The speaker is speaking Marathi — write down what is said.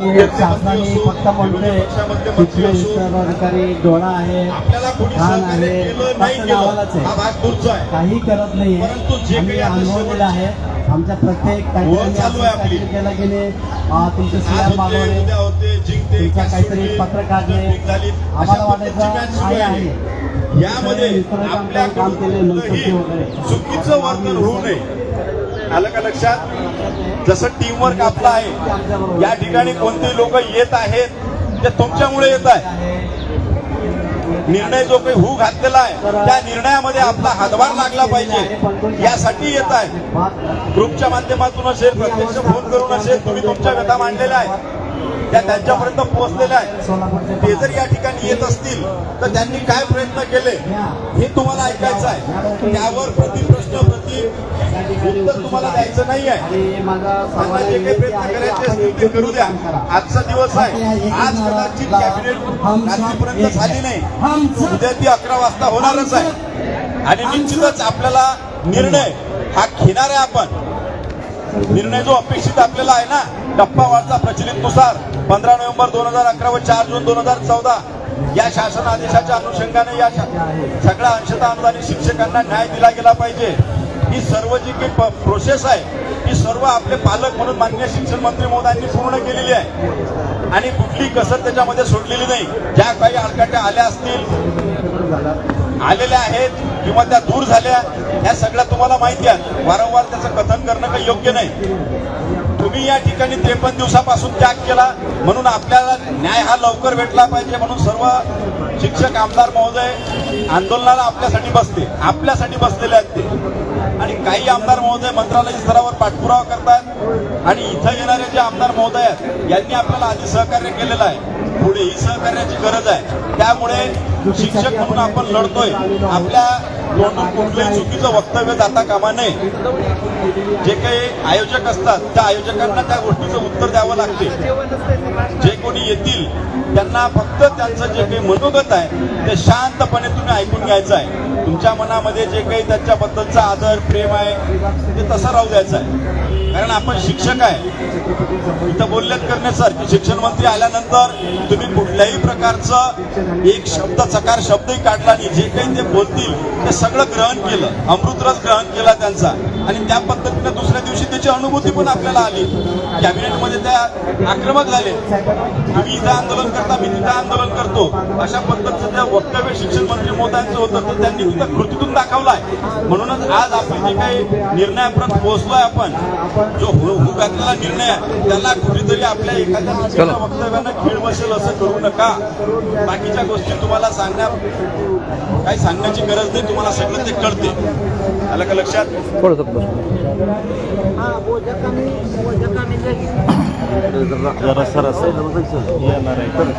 शासनाने फक्त अधिकारी डोळा आहे छान आहे नाही नावालाच हा आहे. काही करत जे आम्ही अनुभवलेलं आहे आमच्या प्रत्येक केलं नाही अं, तुमचं होते जिंकते तुमचा काहीतरी पत्र. अशा आम्हाला वाटायचं आहे आहे. यामध्ये काम केले वगैरे. चुकीचं वर्तन होऊ नये. आलं का लक्षात? जसं टीमवर्क आपलं आहे या ठिकाणी कोणते लोक येत आहेत ते तुमच्यामुळे येत आहे. निर्णय जो काही हू घातलेला आहे त्या निर्णयामध्ये आपला हातभार लागला पाहिजे. यासाठी येत आहे. ग्रुपच्या माध्यमातून असेल प्रत्यक्ष फोन करून असेल तुम्ही तुमच्या व्यथा मांडलेल्या आहेत. त्या त्यांच्यापर्यंत पोहोचलेल्या आहेत. ते जर या ठिकाणी येत असतील तर त्यांनी काय प्रयत्न केले हे तुम्हाला ऐकायचं आहे. त्यावर प्रतिप्रश्न प्रति उत्तर तुम्हाला द्यायचं नाही आहे त्यांना जे काही प्रयत्न करायचे असतील ते करू द्या. आजचा दिवस आहे. आज कदाचित कॅबिनेट रात्रीपर्यंत झाली नाही. उद्या ती अकरा वाजता होणारच आहे. आणि निश्चितच आपल्याला निर्णय हा घेणार आहे आपण. निर्णय जो अपेक्षित आपल्याला आहे ना टप्पावारचा प्रचलितनुसार. पंधरा नोव्हेंबर दोन हजार अकरा व चार जून दोन हजार चौदा. या शासन आदेशाच्या अनुषंगाने या सगळ्या अंशतः अनुदानित शिक्षकांना न्याय दिला गेला पाहिजे. ही सर्व जी काही प्रोसेस आहे ही सर्व आपले पालक म्हणून मान्य शिक्षण मंत्री महोदयांनी पूर्ण केलेली आहे. आणि कुठली कसर त्याच्यामध्ये सोडलेली नाही. ज्या काही अडकाट्या आल्या असतील आलेल्या आहेत किंवा त्या दूर झाल्या या सगळ्या तुम्हाला माहिती आहे वारंवार त्याचं कथन करणं काही योग्य नाही. तुम्ही या ठिकाणी त्रेपन्न दिवसापासून त्याग केला म्हणून आपल्याला न्याय हा लवकर भेटला पाहिजे म्हणून सर्व शिक्षक आमदार महोदय आंदोलनाला आपल्यासाठी बसते आपल्यासाठी बसलेले आहेत ते. आणि काही आमदार महोदय मंत्रालय स्तरावर पाठपुरावा करतात आणि इथं येणारे जे आमदार महोदय आहेत यांनी आपल्याला आधी सहकार्य केलेलं आहे. पुढे ही सहकार्याची गरज आहे. त्यामुळे शिक्षक म्हणून आपण लढतोय. आपल्या तोंडून कुठलंही चुकीचं वक्तव्य जाता कामा नये. जे काही आयोजक असतात त्या आयोजकांना त्या गोष्टीचं उत्तर द्यावं लागते. जे कोणी येतील त्यांना फक्त त्यांचं जे काही मनोगत आहे ते शांतपणे तुम्ही ऐकून घ्यायचं आहे. तुमच्या मनामध्ये जे काही त्याच्याबद्दलचा आदर प्रेम आहे ते तसं राहू द्यायचं आहे. कारण आपण शिक्षक आहे. इथं बोललेत करण्यासारखे सर शिक्षण मंत्री आल्यानंतर तुम्ही कुठल्याही प्रकारचं एक शब्द चकार शब्दही काढला नाही. जे काही ते बोलतील ते सगळं ग्रहण केलं. अमृतरस ग्रहण केला त्यांचा. आणि त्या पद्धतीनं दुसऱ्या त्याची अनुभूती पण आपल्याला आली. कॅबिनेटमध्ये त्या आक्रमक झाले. तुम्ही इथं आंदोलन करता मी तिथं आंदोलन करतो. अशा पद्धतीचं जे वक्तव्य शिक्षण मंत्री मोदयांचं होतं तर त्यांनी तिथं कृतीतून दाखवलाय. म्हणूनच आज आपण जे काही निर्णयापर्यंत पोहोचलोय आपण जो हु हु घातलेला निर्णय आहे त्याला कुठेतरी आपल्या एखाद्या वक्तव्यानं खीळ बसेल असं करू नका. बाकीच्या गोष्टी तुम्हाला सांगण्या काही सांगण्याची गरज नाही तुम्हाला सगळं ते कळते. आलं का लक्षात? هو دقا من هو دقا من ليش درا سرا سيد ما تنسى يا مريم